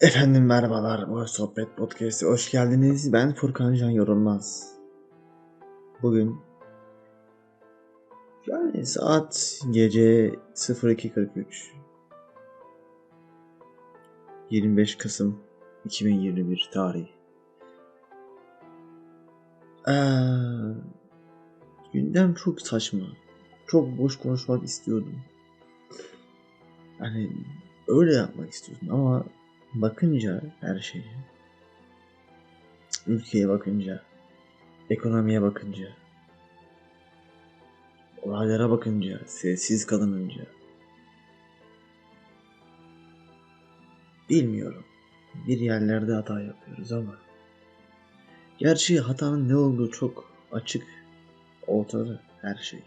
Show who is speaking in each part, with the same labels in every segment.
Speaker 1: Efendim merhabalar, bu Sohbet Podcast'e hoş geldiniz. Ben Furkan Can Yorulmaz. Bugün yani saat gece 02.43 25 Kasım 2021 tarih. Ee, gündem çok saçma. Çok boş konuşmak istiyordum. Hani öyle yapmak istiyordum ama bakınca her şeye, ülkeye bakınca, ekonomiye bakınca, olaylara bakınca, sessiz kalınınca, bilmiyorum. Bir yerlerde hata yapıyoruz ama gerçi hatanın ne olduğu çok açık, ortada her şey.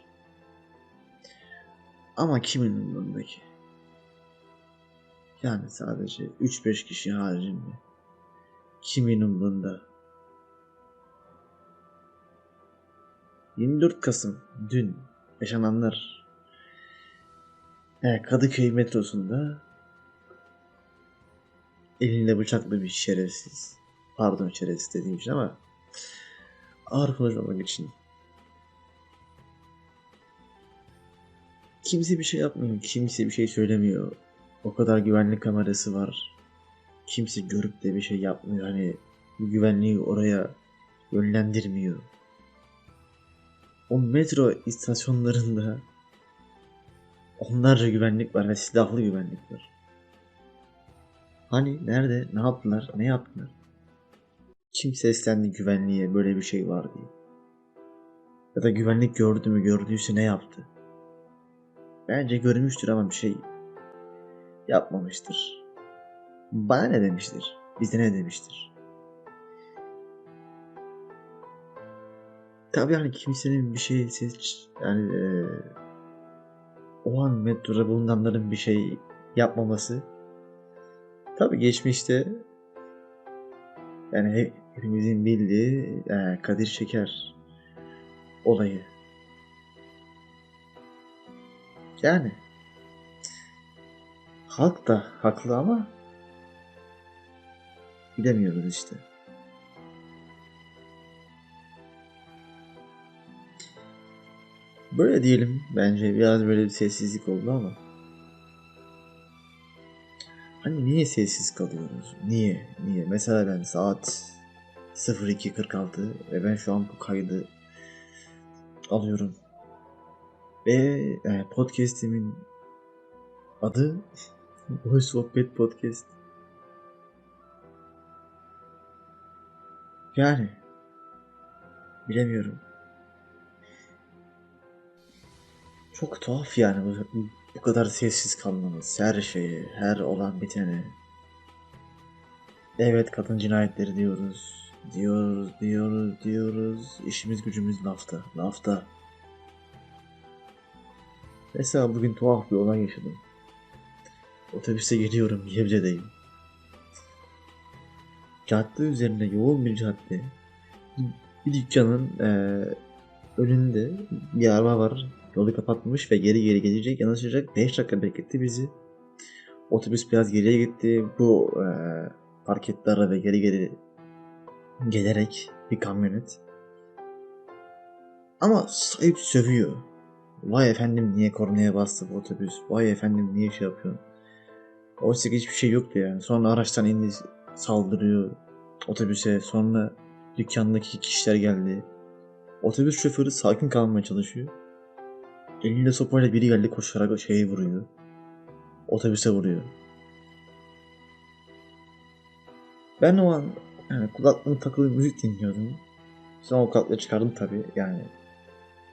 Speaker 1: Ama kimin umurundaki? Yani sadece 3-5 kişi haricinde. Kimin umrunda? 24 Kasım dün yaşananlar Kadıköy metrosunda elinde bıçaklı bir şerefsiz pardon şerefsiz dediğim için ama ağır konuşmamak için kimse bir şey yapmıyor kimse bir şey söylemiyor o kadar güvenlik kamerası var. Kimse görüp de bir şey yapmıyor. Hani bu güvenliği oraya yönlendirmiyor. O metro istasyonlarında onlarca güvenlik var ve silahlı güvenlik var. Hani nerede? Ne yaptılar? Ne yaptılar? Kim seslendi güvenliğe böyle bir şey var diye? Ya da güvenlik gördü mü gördüyse ne yaptı? Bence görmüştür ama bir şey yapmamıştır. Bana ne demiştir? Bize ne demiştir? Tabii yani kimsenin bir şey seç yani e, o an metroda bulunanların bir şey yapmaması tabii geçmişte yani hepimizin bildiği e, Kadir Şeker olayı. Yani Halk da haklı ama bilemiyoruz işte. Böyle diyelim bence biraz böyle bir sessizlik oldu ama. Hani niye sessiz kalıyoruz? Niye? Niye? Mesela ben saat 02.46 ve ben şu an bu kaydı alıyorum. Ve yani podcast'imin adı Boş Sohbet Podcast. Yani bilemiyorum. Çok tuhaf yani bu, bu kadar sessiz kalmamız her şeye, her olan bitene. Evet kadın cinayetleri diyoruz. Diyoruz, diyoruz, diyoruz. İşimiz gücümüz lafta, lafta. Mesela bugün tuhaf bir olay yaşadım. Otobüse geliyorum Gebze'deyim. Cadde üzerinde yoğun bir cadde. Bir dükkanın e, önünde bir araba var. Yolu kapatmış ve geri geri gelecek yanaşacak. 5 dakika bekletti bizi. Otobüs biraz geriye gitti. Bu e, park etti araba geri geri gelerek bir kamyonet. Ama sahip sövüyor. Vay efendim niye kornaya bastı bu otobüs? Vay efendim niye şey yapıyorsun? Oysa ki hiçbir şey yoktu yani. Sonra araçtan indi saldırıyor otobüse. Sonra dükkandaki kişiler geldi. Otobüs şoförü sakin kalmaya çalışıyor. Elinde sopayla biri geldi koşarak şeyi vuruyor. Otobüse vuruyor. Ben o an yani kulaklığım takılı müzik dinliyordum. Sonra o kulaklığı çıkardım tabi yani.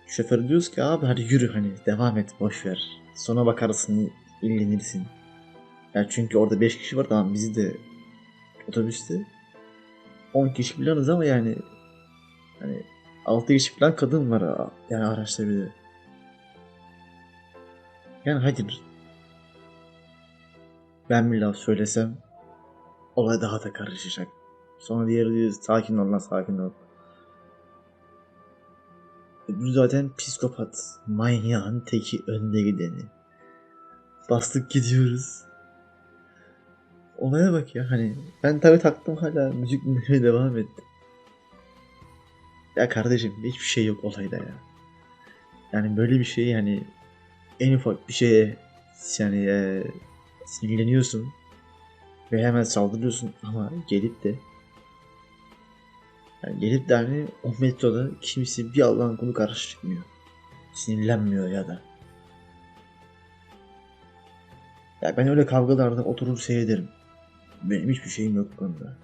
Speaker 1: Şoför diyoruz ki abi hadi yürü hani devam et boş ver. Sonra bakarsın ilgilenirsin. Yani çünkü orada 5 kişi var tamam bizi de otobüste 10 kişi planız ama yani hani 6 kişi falan kadın var yani araçta bir de. Yani hayır. Ben bir laf söylesem olay daha da karışacak. Sonra diğeri diyor sakin ol lan sakin ol. Bu zaten psikopat. Manyağın teki önde gideni. Bastık gidiyoruz. Olaya bak ya hani ben tabii taktım hala müzik dinlemeye devam ettim. Ya kardeşim hiçbir şey yok olayda ya. Yani böyle bir şey yani en ufak bir şeye yani e, sinirleniyorsun ve hemen saldırıyorsun ama gelip de yani gelip de hani o metroda kimse bir Allah'ın kulu karşı. Sinirlenmiyor ya da. Ya ben öyle kavgalarda oturur seyrederim. Benim hiçbir şeyim yok bu konuda.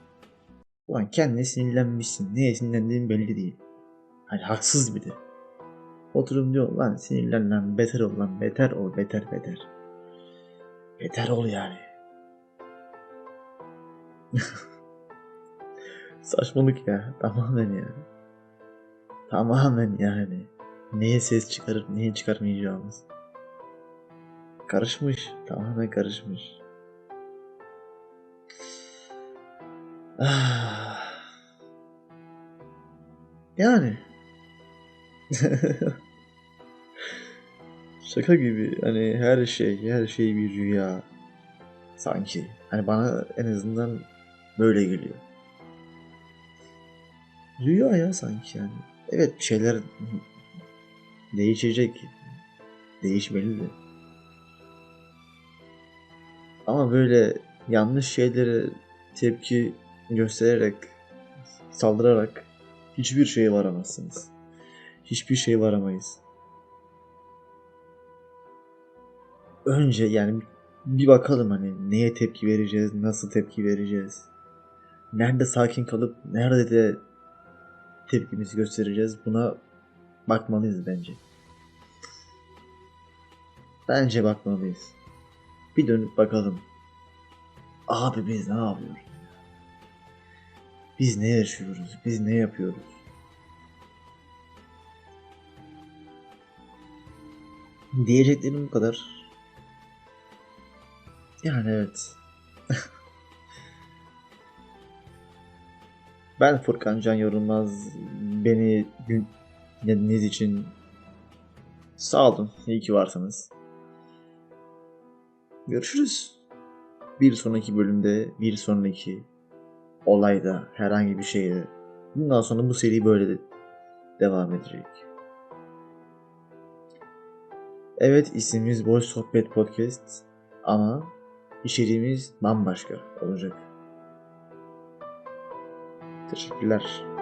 Speaker 1: Ulan kendine sinirlenmişsin. Neye sinirlendiğin belli değil. Hani haksız bir de. Oturum diyor lan sinirlen lan beter ol lan beter ol beter beter. Beter ol yani. Saçmalık ya tamamen ya. Tamamen yani. Neye ses çıkarıp neye çıkarmayacağımız. Karışmış. Tamamen karışmış. Ah. Yani. Şaka gibi. Hani her şey, her şey bir rüya. Sanki. Hani bana en azından böyle geliyor. Rüya ya sanki yani. Evet bir şeyler değişecek. Değişmeli de. Ama böyle yanlış şeylere tepki göstererek, saldırarak hiçbir şeye varamazsınız. Hiçbir şeye varamayız. Önce yani bir bakalım hani neye tepki vereceğiz, nasıl tepki vereceğiz. Nerede sakin kalıp nerede de tepkimizi göstereceğiz. Buna bakmalıyız bence. Bence bakmalıyız. Bir dönüp bakalım. Abi biz ne yapıyoruz? Biz ne yaşıyoruz? Biz ne yapıyoruz? Diyeceklerim bu kadar. Yani evet. ben Furkan Can Yorulmaz. Beni dinlediğiniz için sağ olun. İyi ki varsınız. Görüşürüz. Bir sonraki bölümde, bir sonraki olayda, herhangi bir şeyde. Bundan sonra bu seri böyle de devam edecek. Evet ismimiz Boş Sohbet Podcast ama içeriğimiz bambaşka olacak. Teşekkürler.